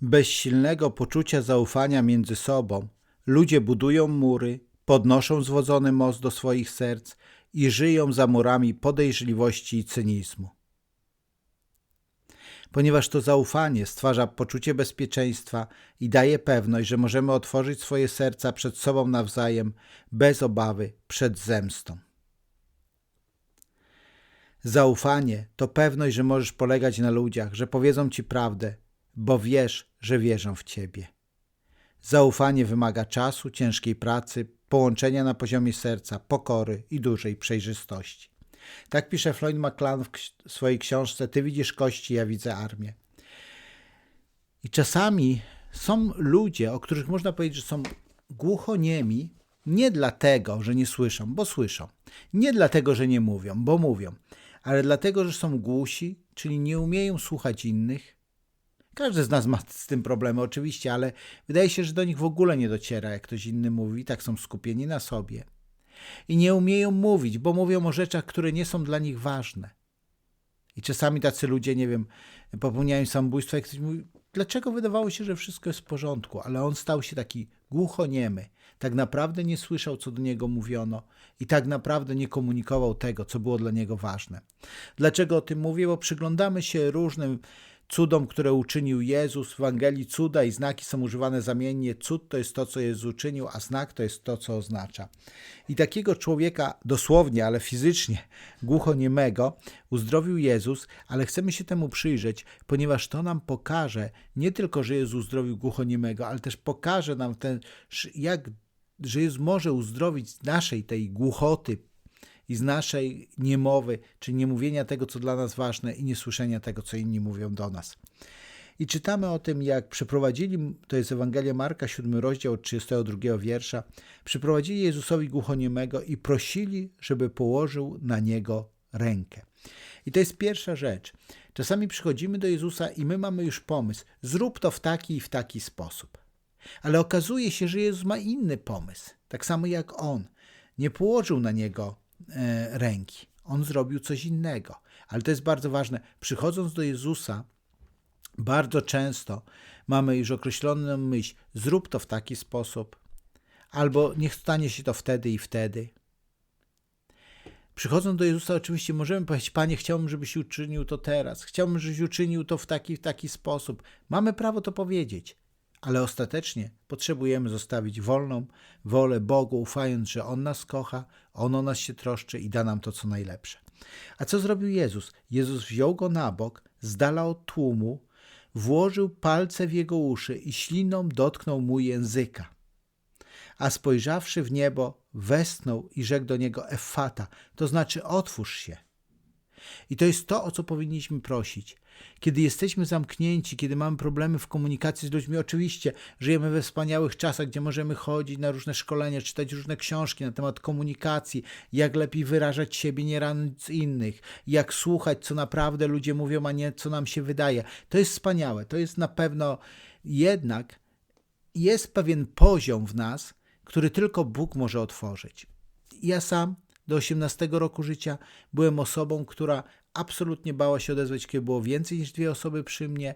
Bez silnego poczucia zaufania między sobą ludzie budują mury, podnoszą zwodzony most do swoich serc i żyją za murami podejrzliwości i cynizmu. Ponieważ to zaufanie stwarza poczucie bezpieczeństwa i daje pewność, że możemy otworzyć swoje serca przed sobą nawzajem bez obawy przed zemstą. Zaufanie to pewność, że możesz polegać na ludziach, że powiedzą ci prawdę, bo wiesz, że wierzą w ciebie. Zaufanie wymaga czasu, ciężkiej pracy, połączenia na poziomie serca, pokory i dużej przejrzystości. Tak pisze Floyd McClan w swojej książce Ty widzisz kości, ja widzę armię. I czasami są ludzie, o których można powiedzieć, że są głuchoniemi, nie dlatego, że nie słyszą, bo słyszą. Nie dlatego, że nie mówią, bo mówią, ale dlatego, że są głusi, czyli nie umieją słuchać innych. Każdy z nas ma z tym problemy, oczywiście, ale wydaje się, że do nich w ogóle nie dociera, jak ktoś inny mówi, tak są skupieni na sobie. I nie umieją mówić, bo mówią o rzeczach, które nie są dla nich ważne. I czasami tacy ludzie, nie wiem, popełniają samobójstwo, jak ktoś mówi, dlaczego wydawało się, że wszystko jest w porządku, ale on stał się taki głuchoniemy, tak naprawdę nie słyszał, co do niego mówiono i tak naprawdę nie komunikował tego, co było dla niego ważne. Dlaczego o tym mówię? Bo przyglądamy się różnym cudom, które uczynił Jezus. W Ewangelii cuda i znaki są używane zamiennie. Cud to jest to, co Jezus uczynił, a znak to jest to, co oznacza. I takiego człowieka dosłownie, ale fizycznie głuchoniemego uzdrowił Jezus, ale chcemy się temu przyjrzeć, ponieważ to nam pokaże nie tylko, że Jezus uzdrowił głuchoniemego, ale też pokaże nam ten, jak że Jezus może uzdrowić naszej tej głuchoty, i z naszej niemowy, czy niemówienia tego, co dla nas ważne i niesłyszenia tego, co inni mówią do nas. I czytamy o tym, jak przyprowadzili, to jest Ewangelia Marka, 7 rozdział od 32 wiersza, przyprowadzili Jezusowi głuchoniemego i prosili, żeby położył na niego rękę. I to jest pierwsza rzecz. Czasami przychodzimy do Jezusa i my mamy już pomysł, zrób to w taki i w taki sposób. Ale okazuje się, że Jezus ma inny pomysł, tak samo jak On. Nie położył na niego ręki. On zrobił coś innego. Ale to jest bardzo ważne. Przychodząc do Jezusa, bardzo często mamy już określoną myśl: zrób to w taki sposób, albo niech stanie się to wtedy i wtedy. Przychodząc do Jezusa, oczywiście możemy powiedzieć: Panie, chciałbym, żebyś uczynił to teraz, chciałbym, żebyś uczynił to w taki, w taki sposób. Mamy prawo to powiedzieć, ale ostatecznie potrzebujemy zostawić wolną wolę Bogu, ufając, że On nas kocha, On o nas się troszczy i da nam to, co najlepsze. A co zrobił Jezus? Jezus wziął go na bok, z dala od tłumu, włożył palce w jego uszy i śliną dotknął mu języka. A spojrzawszy w niebo, westnął i rzekł do niego Efata, to znaczy otwórz się. I to jest to, o co powinniśmy prosić. Kiedy jesteśmy zamknięci, kiedy mamy problemy w komunikacji z ludźmi, oczywiście żyjemy we wspaniałych czasach, gdzie możemy chodzić na różne szkolenia, czytać różne książki na temat komunikacji, jak lepiej wyrażać siebie, nie ranić innych, jak słuchać, co naprawdę ludzie mówią, a nie co nam się wydaje. To jest wspaniałe. To jest na pewno jednak jest pewien poziom w nas, który tylko Bóg może otworzyć. Ja sam do 18 roku życia byłem osobą, która absolutnie bała się odezwać, kiedy było więcej niż dwie osoby przy mnie.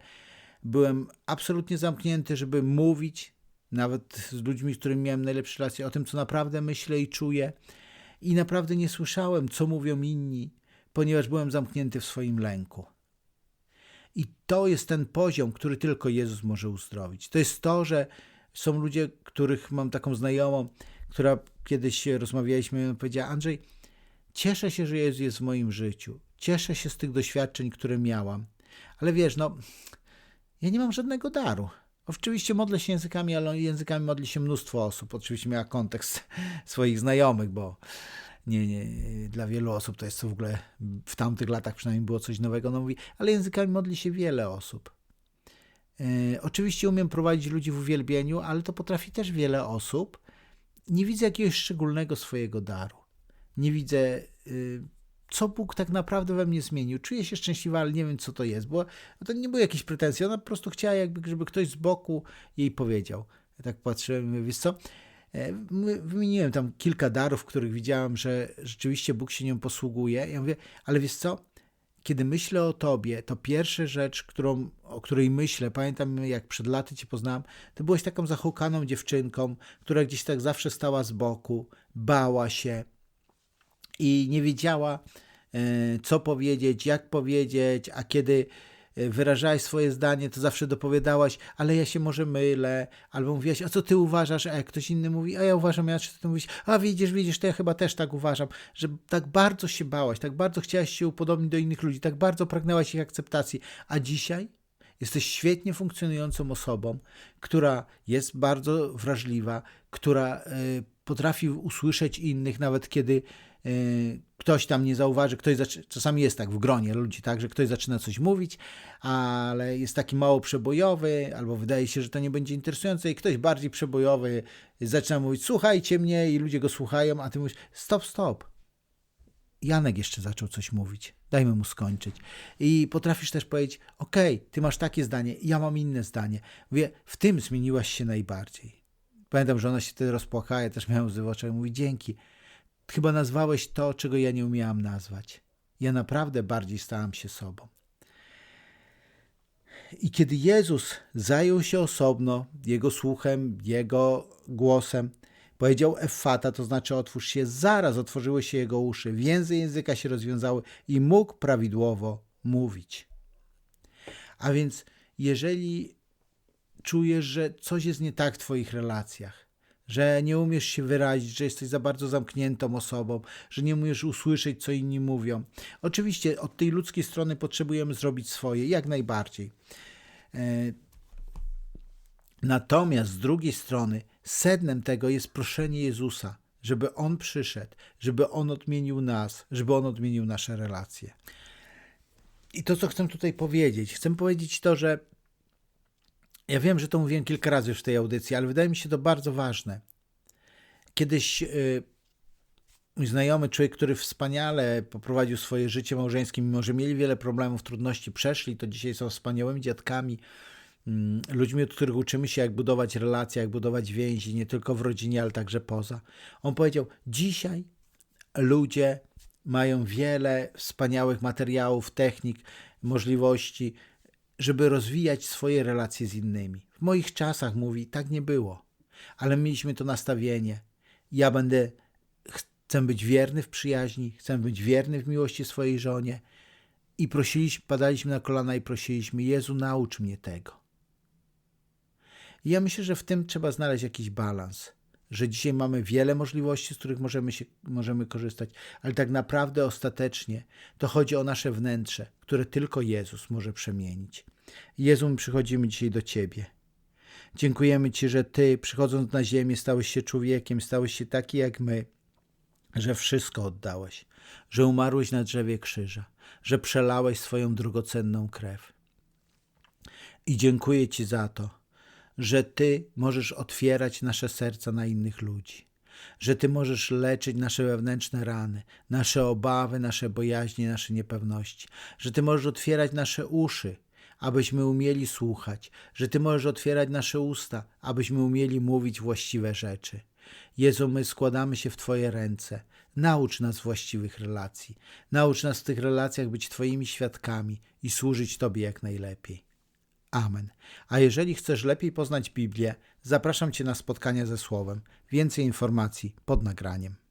Byłem absolutnie zamknięty, żeby mówić, nawet z ludźmi, z którymi miałem najlepsze relacje, o tym, co naprawdę myślę i czuję. I naprawdę nie słyszałem, co mówią inni, ponieważ byłem zamknięty w swoim lęku. I to jest ten poziom, który tylko Jezus może uzdrowić. To jest to, że są ludzie, których mam taką znajomą, która kiedyś rozmawialiśmy, powiedziała: Andrzej, cieszę się, że Jezus jest w moim życiu. Cieszę się z tych doświadczeń, które miałam. Ale wiesz, no, ja nie mam żadnego daru. Oczywiście modlę się językami, ale językami modli się mnóstwo osób. Oczywiście miała kontekst swoich znajomych, bo nie, nie, dla wielu osób to jest w ogóle w tamtych latach przynajmniej było coś nowego. No mówi, ale językami modli się wiele osób. E, oczywiście umiem prowadzić ludzi w uwielbieniu, ale to potrafi też wiele osób. Nie widzę jakiegoś szczególnego swojego daru. Nie widzę y, co Bóg tak naprawdę we mnie zmienił. Czuję się szczęśliwa, ale nie wiem, co to jest, bo to nie były jakieś pretensje. Ona po prostu chciała, jakby, żeby ktoś z boku jej powiedział. Ja tak patrzyłem, wiesz co? E, wymieniłem tam kilka darów, których widziałem, że rzeczywiście Bóg się nią posługuje. Ja mówię, ale wiesz co? Kiedy myślę o Tobie, to pierwsza rzecz, którą, o której myślę, pamiętam jak przed laty Cię poznałem, to byłeś taką zahukaną dziewczynką, która gdzieś tak zawsze stała z boku, bała się i nie wiedziała, e, co powiedzieć, jak powiedzieć, a kiedy wyrażałaś swoje zdanie, to zawsze dopowiadałaś, ale ja się może mylę, albo mówiłaś, a co ty uważasz, a jak ktoś inny mówi, a ja uważam, ja ty mówisz, a widzisz, widzisz, to ja chyba też tak uważam, że tak bardzo się bałaś, tak bardzo chciałaś się upodobnić do innych ludzi, tak bardzo pragnęłaś ich akceptacji, a dzisiaj jesteś świetnie funkcjonującą osobą, która jest bardzo wrażliwa, która y, potrafi usłyszeć innych, nawet kiedy ktoś tam nie zauważy, ktoś czasami jest tak w gronie ludzi, tak, że ktoś zaczyna coś mówić, ale jest taki mało przebojowy, albo wydaje się, że to nie będzie interesujące i ktoś bardziej przebojowy zaczyna mówić, słuchajcie mnie i ludzie go słuchają, a ty mówisz, stop, stop. Janek jeszcze zaczął coś mówić, dajmy mu skończyć. I potrafisz też powiedzieć, okej, okay, ty masz takie zdanie, ja mam inne zdanie. Mówię, w tym zmieniłaś się najbardziej. Pamiętam, że ona się wtedy rozpłakała, ja też miałem łzy w oczach. Mówi, dzięki. Chyba nazwałeś to, czego ja nie umiałam nazwać. Ja naprawdę bardziej stałam się sobą. I kiedy Jezus zajął się osobno Jego słuchem, Jego głosem, powiedział Effata, to znaczy otwórz się, zaraz otworzyły się Jego uszy, więzy języka się rozwiązały i mógł prawidłowo mówić. A więc jeżeli czujesz, że coś jest nie tak w Twoich relacjach, że nie umiesz się wyrazić, że jesteś za bardzo zamkniętą osobą, że nie umiesz usłyszeć, co inni mówią. Oczywiście od tej ludzkiej strony potrzebujemy zrobić swoje, jak najbardziej. E, natomiast z drugiej strony sednem tego jest proszenie Jezusa, żeby On przyszedł, żeby On odmienił nas, żeby On odmienił nasze relacje. I to, co chcę tutaj powiedzieć, chcę powiedzieć to, że ja wiem, że to mówiłem kilka razy już w tej audycji, ale wydaje mi się to bardzo ważne. Kiedyś yy, mój znajomy, człowiek, który wspaniale poprowadził swoje życie małżeńskie, mimo że mieli wiele problemów, trudności, przeszli, to dzisiaj są wspaniałymi dziadkami, yy, ludźmi, od których uczymy się, jak budować relacje, jak budować więzi, nie tylko w rodzinie, ale także poza. On powiedział: Dzisiaj ludzie mają wiele wspaniałych materiałów, technik, możliwości, żeby rozwijać swoje relacje z innymi. W moich czasach, mówi, tak nie było, ale mieliśmy to nastawienie. Ja będę, chcę być wierny w przyjaźni, chcę być wierny w miłości swojej żonie. I prosiliśmy, padaliśmy na kolana i prosiliśmy, Jezu, naucz mnie tego. I ja myślę, że w tym trzeba znaleźć jakiś balans że dzisiaj mamy wiele możliwości, z których możemy, się, możemy korzystać, ale tak naprawdę ostatecznie to chodzi o nasze wnętrze, które tylko Jezus może przemienić. Jezu, my przychodzimy dzisiaj do Ciebie. Dziękujemy Ci, że Ty, przychodząc na ziemię, stałeś się człowiekiem, stałeś się taki jak my, że wszystko oddałeś, że umarłeś na drzewie krzyża, że przelałeś swoją drogocenną krew. I dziękuję Ci za to, że Ty możesz otwierać nasze serca na innych ludzi, że Ty możesz leczyć nasze wewnętrzne rany, nasze obawy, nasze bojaźnie, nasze niepewności, że Ty możesz otwierać nasze uszy, abyśmy umieli słuchać, że Ty możesz otwierać nasze usta, abyśmy umieli mówić właściwe rzeczy. Jezu, my składamy się w Twoje ręce. Naucz nas właściwych relacji. Naucz nas w tych relacjach być Twoimi świadkami i służyć Tobie jak najlepiej. Amen. A jeżeli chcesz lepiej poznać Biblię, zapraszam Cię na spotkanie ze Słowem. Więcej informacji pod nagraniem.